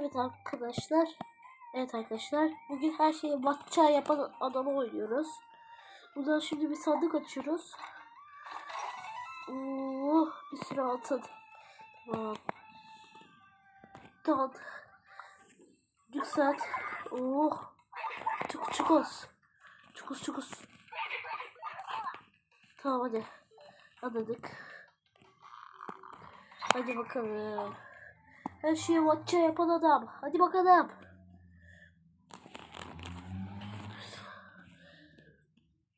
Evet arkadaşlar. Evet arkadaşlar. Bugün her şeyi matça yapan adamı oynuyoruz. Buradan şimdi bir sandık açıyoruz. Oo, bir sürü altın. Tamam. Tamam. Yükselt. Oh. Çok az çok az. Tamam hadi. Anladık. Hadi bakalım. Her şeye vatça yapan adam. Hadi bakalım.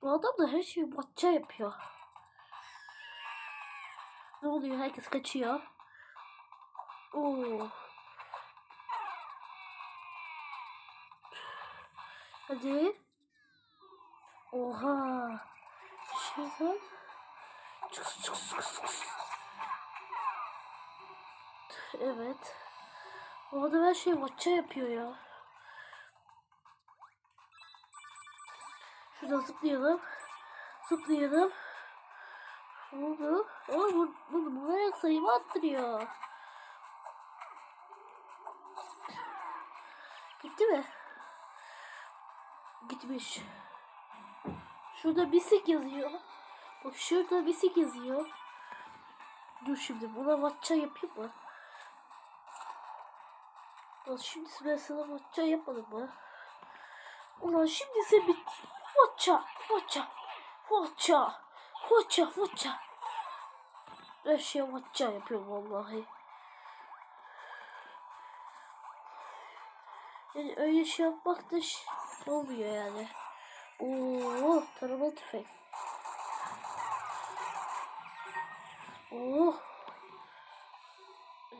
Bu adam da her şeyi vatça yapıyor. Ne oluyor? Herkes kaçıyor. Oo. Hadi. Oha. Şuradan. Çıks çıks çıks çıks. Evet. Bu adam her şeyi matça yapıyor ya. Şuradan zıplayalım. Zıplayalım. Ne oldu? Aa, bu, bu, bu ayak sayımı arttırıyor. Gitti mi? Gitmiş. Şurada bisik yazıyor. Bak şurada bisik yazıyor. Dur şimdi buna matça yapayım mı? Ulan şimdi ben sana matça yapmadım mı? Ulan şimdi sen bir matça, matça, matça, matça, matça. Her şeye matça yapıyorum vallahi. Yani öyle şey yapmak da olmuyor yani. Oo, taramalı tüfek. Oo.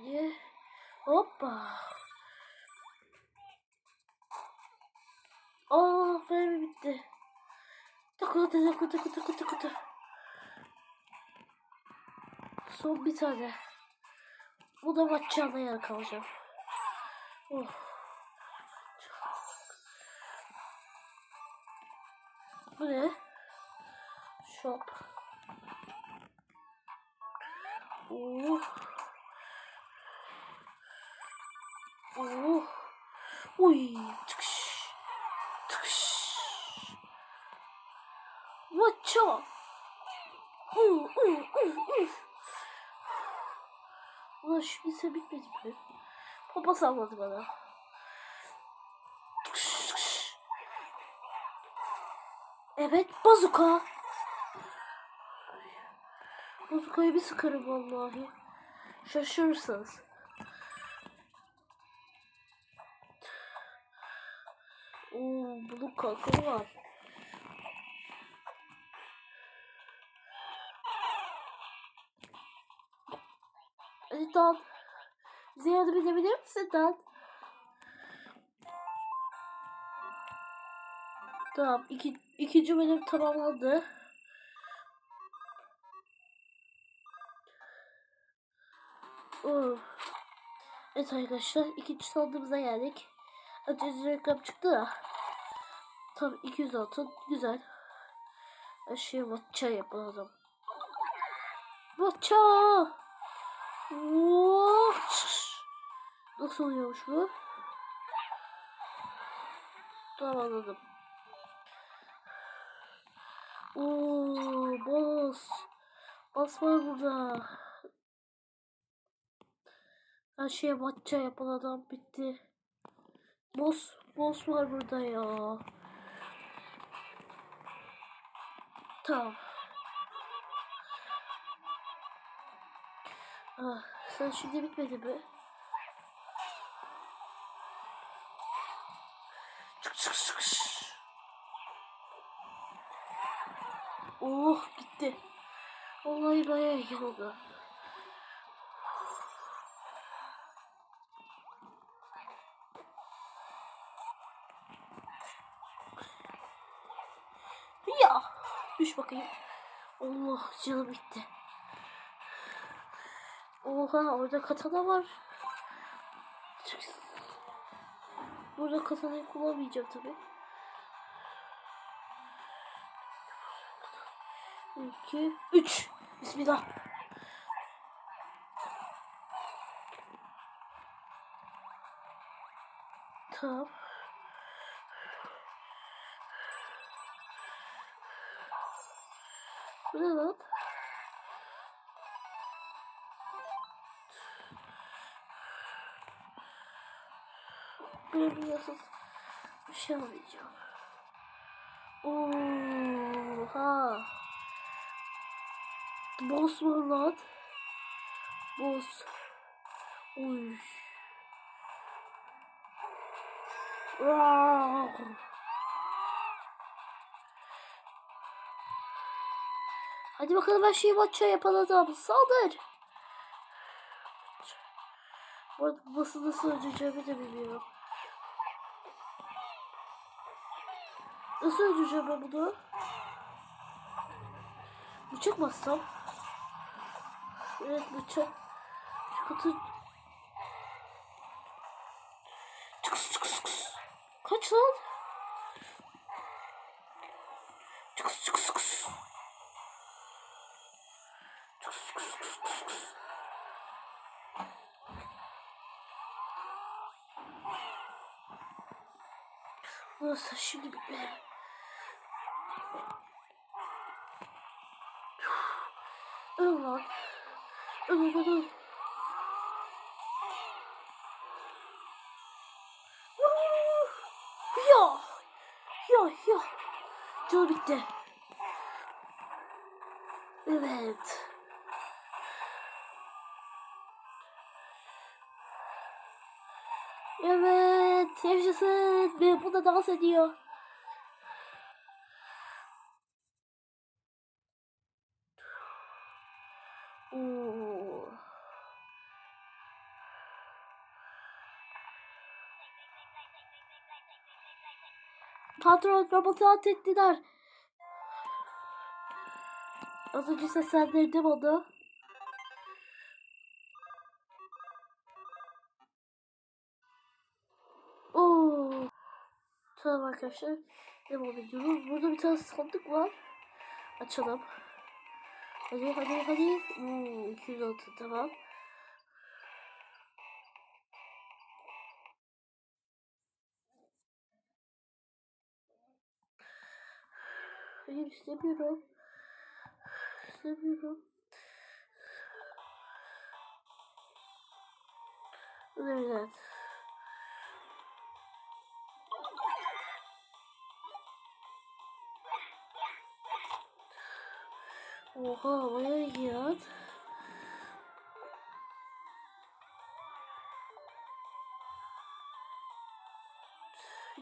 Ne? Hoppa. Aa, mermi bitti. Takı takı takı takı. Son bir tane. Bu da maççağına yer kalacağım. Oh. Bu ne? Shop. Oh. Oh. Uy. Tıkış. Tıkış. Maça. Uh, uh, uh, uh. Ulan şimdi ise bitmedi mi? Papa salladı bana. Evet bazuka. Bazukayı bir sıkarım vallahi. Şaşırırsınız. Oo, bunun kalkanı var. Hadi Dan. Bize yardım edebilir misin Dan? Tamam. Iki, ikinci bölüm tamamlandı. Oo. Evet arkadaşlar ikinci sandığımıza geldik. Önce reklam çıktı da. Tam 200 altın. Güzel. Şeye matça yapalım. Matça! Oh! Nasıl oluyormuş bu? Tamam anladım. Oo, boss. Boss var burada. Her şeye matça yapan adam bitti. Boss, boss var burada ya. Tamam. Ah, sen şimdi bitmedi mi? Oh gitti. Vallahi bayağı iyi oldu. Ya düş bakayım. Allah canım bitti. Oha orada katana var. Burada katanayı kullanmayacağım tabii. 2, 3. Bismillah. Tamam. Bu ne lan? Böyle bir yasız bir şey alacağım. Oha. Boss var lan. Boss. Uy. Raa. Hadi bakalım her şeyi maça yapalım. Saldır. Bu arada nasıl nasıl öldüreceğimi de bilmiyorum. Nasıl öldüreceğim ben bunu? Bıçak bassam. Evet bıçak. Çıkıtı. Çıkıs çıkıs çıkıs. Kaç lan? Çıkıs çıkıs çıkıs. Çıkıs çıkıs çıkıs çıkıs. Nasıl şimdi bitmedi. Öl öl. Vuuu. Ya. Ya ya. Canı bitti. Evet. Evet. Yaşasın. Ve bu da dans ediyor. Patron robotu alt ettiler. Az önce seslendirdim onu. Oo. Tamam arkadaşlar. Devam ediyoruz. Burada bir tane sandık var. Açalım. Hadi hadi hadi. Hmm, 206 tamam. Hayır istemiyorum. İstemiyorum. Evet. Oha bayağı iyi ya.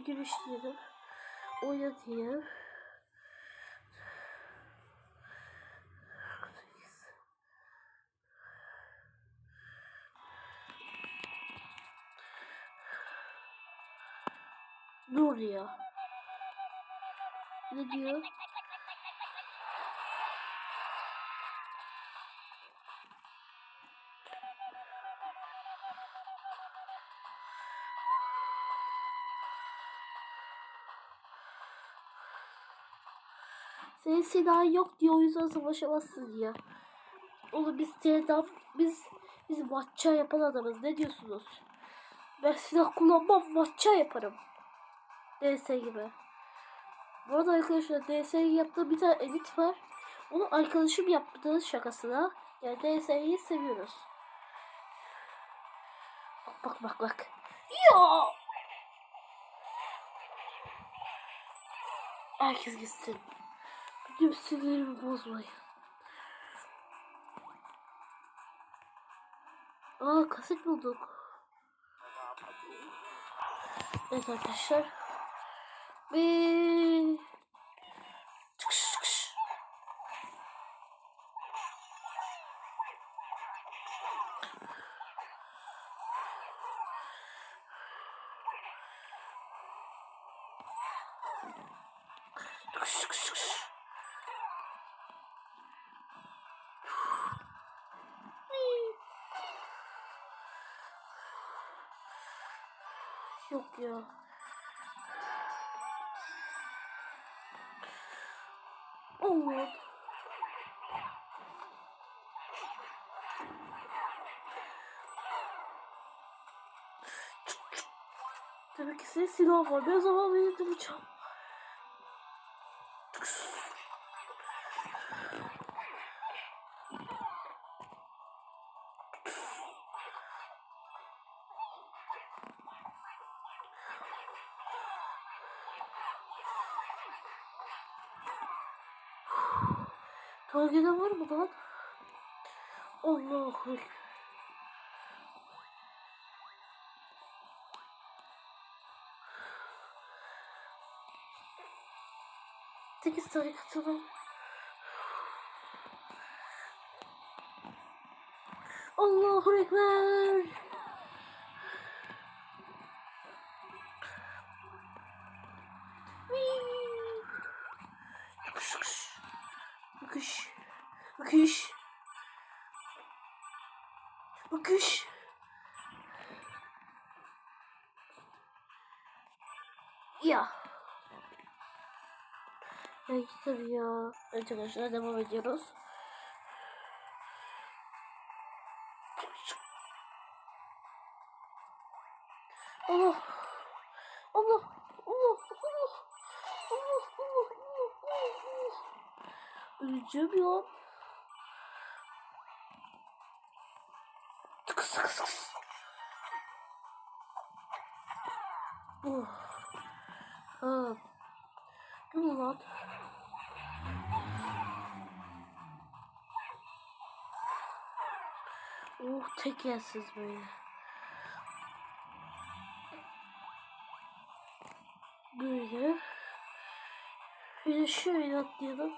Giriş diyelim. Oynatayım. Ne oluyor? Ne diyor? Senin silahın yok diyor o yüzden savaşamazsın diyor. Oğlum biz tehdit biz biz vatça yapan adamız ne diyorsunuz? Ben silah kullanmam vatça yaparım. DS gibi. Bu arada arkadaşlar DS'yi yaptığı bir tane edit var. Onu arkadaşım yaptığı şakasına. Yani DS'yi seviyoruz. Bak bak bak bak. Ya! Herkes gitsin. Benim sinirimi bozmayın. Aa kaset bulduk. Evet arkadaşlar. Ve çıkış çıkış. Çıkış çıkış çıkış. Yok ya. silah var. Ben zaman beni duracağım. Targede var mı lan? Allah'ım. 8 tane. Allahu Ekber. Ay tabii ya. Evet arkadaşlar devam ediyoruz. Allah. Allah. Allah. Allah. Allah. Allah. Allah. Öleceğim ya. Yersiz böyle. Böyle. Bir de şöyle atlayalım.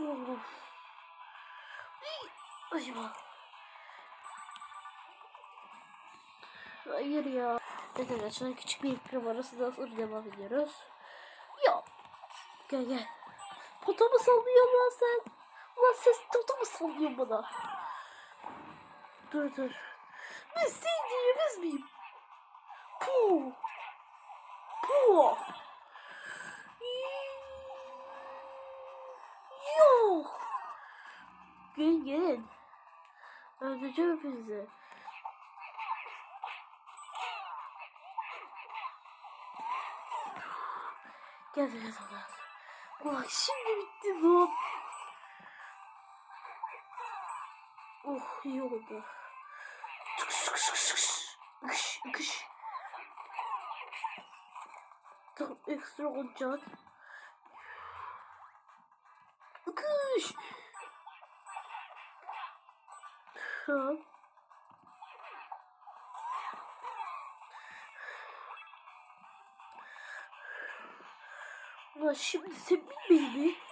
Oh. Acaba. Hayır ya. Evet arkadaşlar küçük bir ikram arasından sonra devam ediyoruz. Ya. Gel gel. Pota mı sallıyor lan sen? Ulan ses pota mı sallıyor bana? Dur dur. Biz seni diyemez miyim? Puh. Puh. Yok. Gelin gelin. Öldüreceğim hepinizi. Gel biraz ona. Ulan şimdi bitti bu. Oh iyi oldu. Tıkış tıkış tıkış. Ikış. Tam ekstra olacak. Ikış. Ha. Ulan şimdi sen bilmeyi mi?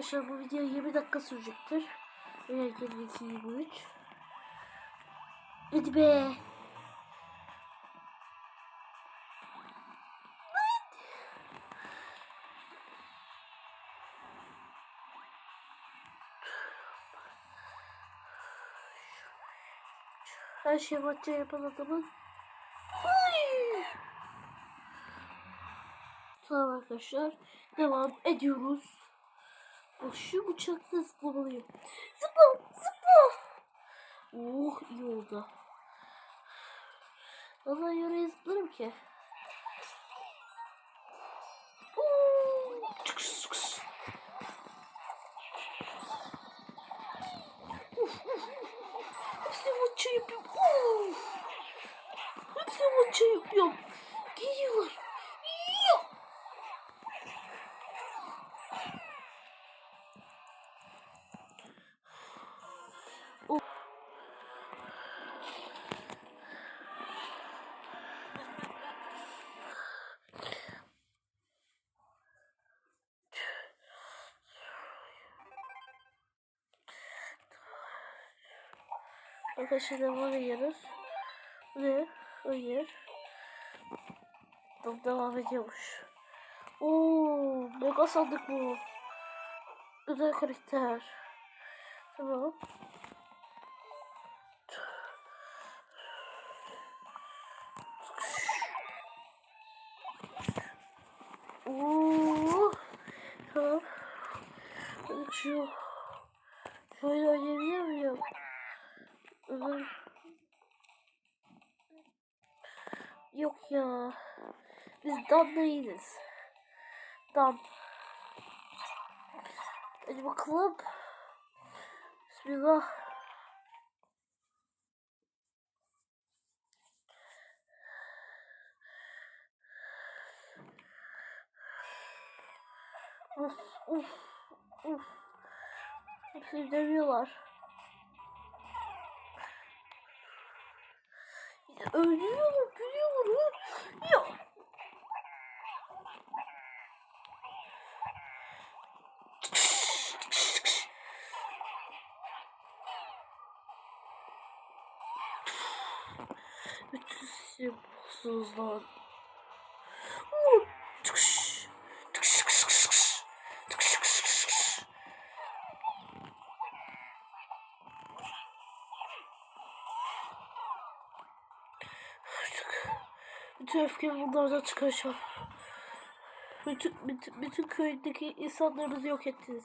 Arkadaşlar bu video 20 dakika sürecektir. Eğer 22 23. Hadi be. Her şey maçta yapan adamın. Tamam arkadaşlar. Devam ediyoruz. Bak şu uçakta zıplamalıyım. Zıpla zıpla. Oh iyi oldu. Vallahi yöreye zıplarım ki. Oh, Hepsi maça yapıyor. Hepsi maça yapıyor. Geliyorlar. peşinden vuruyoruz. Ve hayır. Tam devam ediyormuş. Oo, mega sandık bu. Güzel karakter. Tamam. Oo. Tamam. Şu. Şöyle oynayabiliyor muyum? Yok ya. Biz Dan değiliz. Dan. Hadi bakalım. Bismillah. Uf uf uf. Hepsini dövüyorlar. Ölüyorlar, gülüyorlar. Ya. Bütün sinir bozsunuz bütün öfkemi bunlardan çıkaracağım. Bütün, bütün, bütün köydeki insanlarınızı yok ettiniz.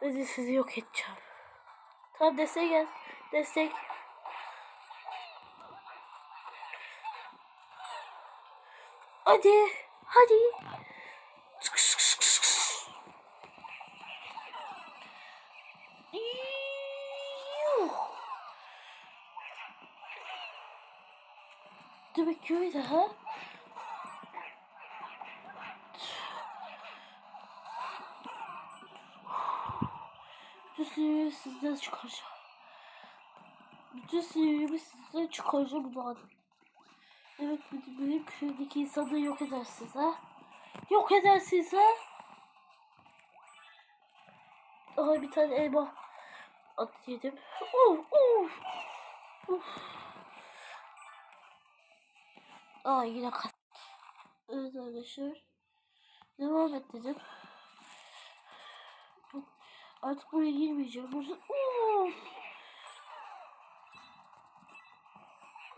De sizi yok edeceğim. Tamam destek gel. Destek. Hadi. Hadi. Sıkış, sıkış, sıkış, sıkış. Yuh. Demek ki öyle ha? Bütün sinirimi sizden çıkaracağım. Bütün sinirimi sizden çıkaracağım ulan. Evet büyük köydeki insanları yok edersiniz ha? Yok edersiniz ha? Daha bir tane elma at yedim. Of of. Of. Aa yine kat. Evet arkadaşlar. Devam et dedim. Artık buraya girmeyeceğim. Burası... Of.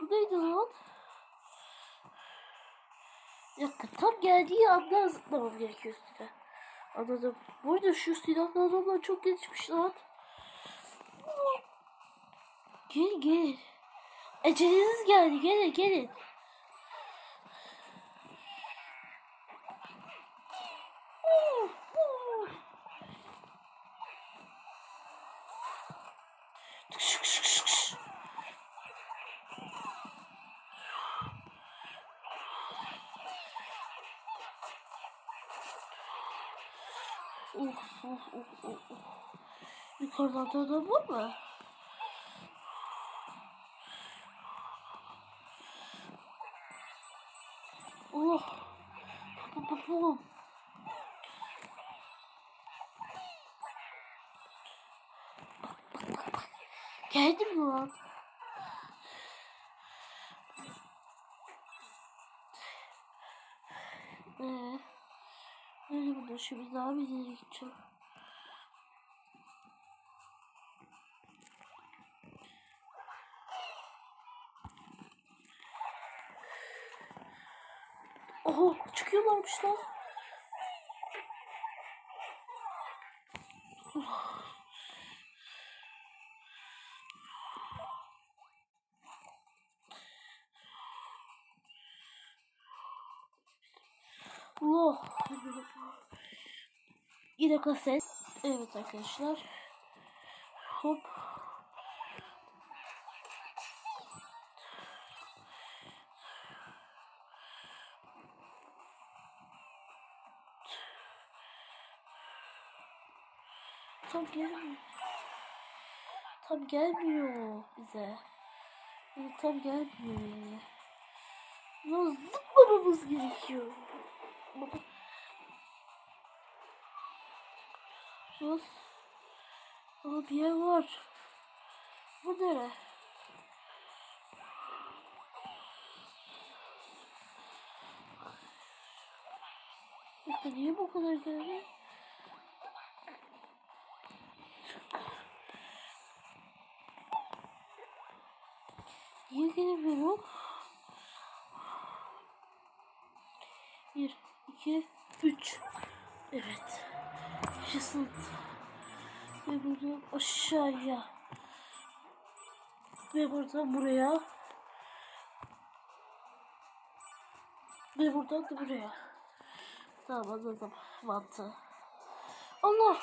Bu neydi lan? Dakika tam geldiği anda zıplamam gerekiyor üstüne. Anladım. Burada şu silahlı adamlar çok gelişmiş lan. Gelin gelin. Eceliniz geldi gelin gelin. Şık şık şık şık. Uf uf uf uf. uf. Adam var mı? Oh. Bu bu bu. Geldi mi lan? Ee, nerede burada? Şu bir daha bir ileri gideceğim. Çıkıyorlarmış lan. Oh. Yine kaset. Evet arkadaşlar. Hop. Tam gelmiyor. Tam gelmiyor bize. Evet, tam gelmiyor yani. Bunu zıplamamız gerekiyor. Şurası. Burada bir yer var. Bu nere? Niye bu kadar geldi? Gelemiyorum? Bir, iki, 3. Evet. Yaşasın. Ve buradan aşağıya. Ve buradan buraya. Ve buradan da buraya. Tamam anladım mantığı. Allah!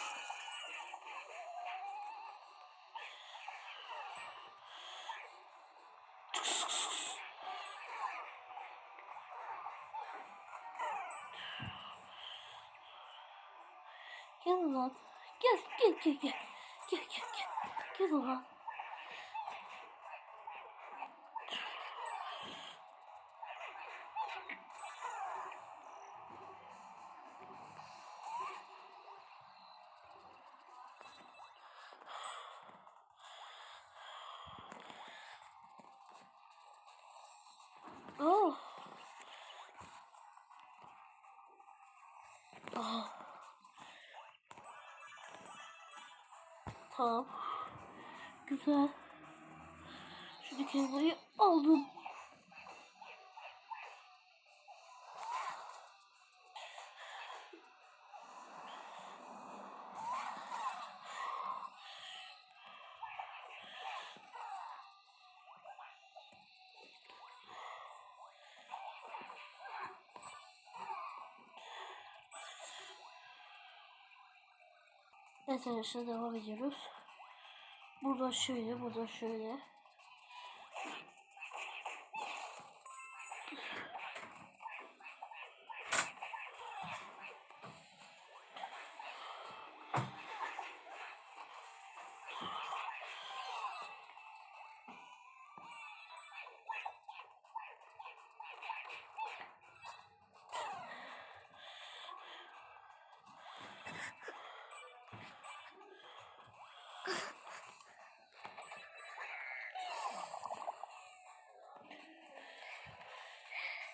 Gel lan. Gel gel gel gel. Gel gel gel. Gel lan. Tamam. Güzel. Şu dikenleri aldım. Evet arkadaşlar devam ediyoruz. Burada şöyle, burada şöyle.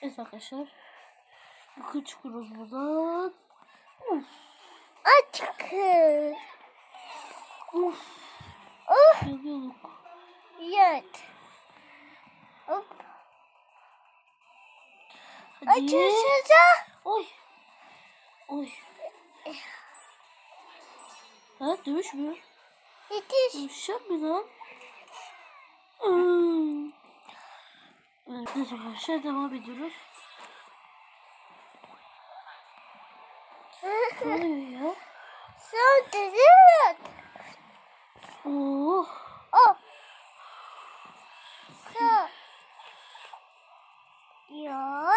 Evet arkadaşlar. Yukarı çıkıyoruz buradan. Uf, Açık. uf. Oh, Geliyorduk. yat. Hop. Hadi. Açılsıza. Oy. Oy. Ha dövüş mü? Yetiş. Dövüşecek mi lan? Evet arkadaşlar devam ediyoruz. Ne oluyor ya? Son düzelt. Oh. Oh. Son. Ya.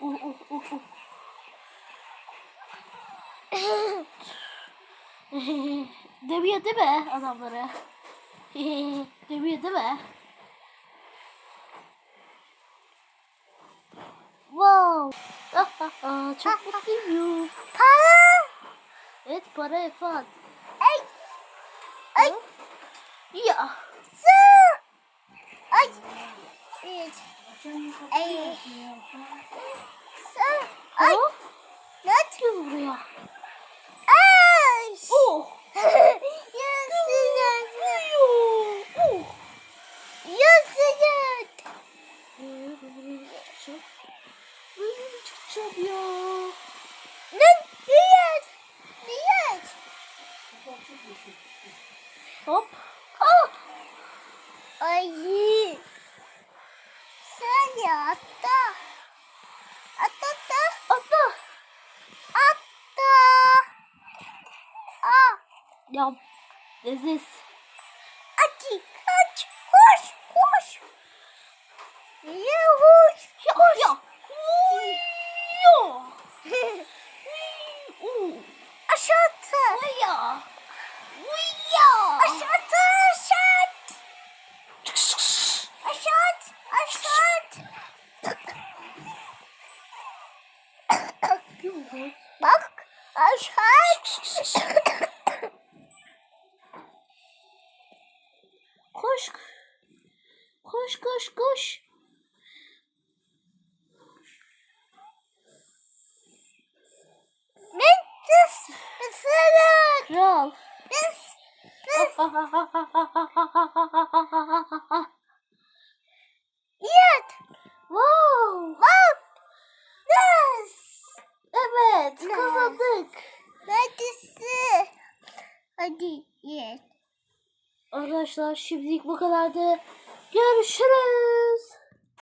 Oh oh oh oh. Demiyor değil mi adamları? Demiyor değil mi? Wow. Çok mutluyum. Para. Evet para efendim. Ay. Ay. Ya. Son. Ay. Evet. Ay. Son. Ay. Oh. Yat. Gel buraya. Ay. Oh. Yansın yansın. Oh. Yansın yat. Ee, ben buraya çıkacağım. Böyle mi çıkacağım ya? Lan yat. Yat. Hop. Ah. Ay. Sen yatta. Atata. Atla. Atta. Ah. Ya. Leziz. Aki kaç. Koş. Koş. Yavuş. Ya. Ya. Uy, Ya. Uh. Aşağı. Ya. Uyuyor. Aşağı aşağı. Aşağı aşağı. Bak aşağı. Koş. Koş koş koş. Ben kız. Isırık. Kral. Biz. Biz. Yat. wow. Bak. Evet kazandık. Neredesin? Hadi ye. Arkadaşlar şimdilik bu kadardı.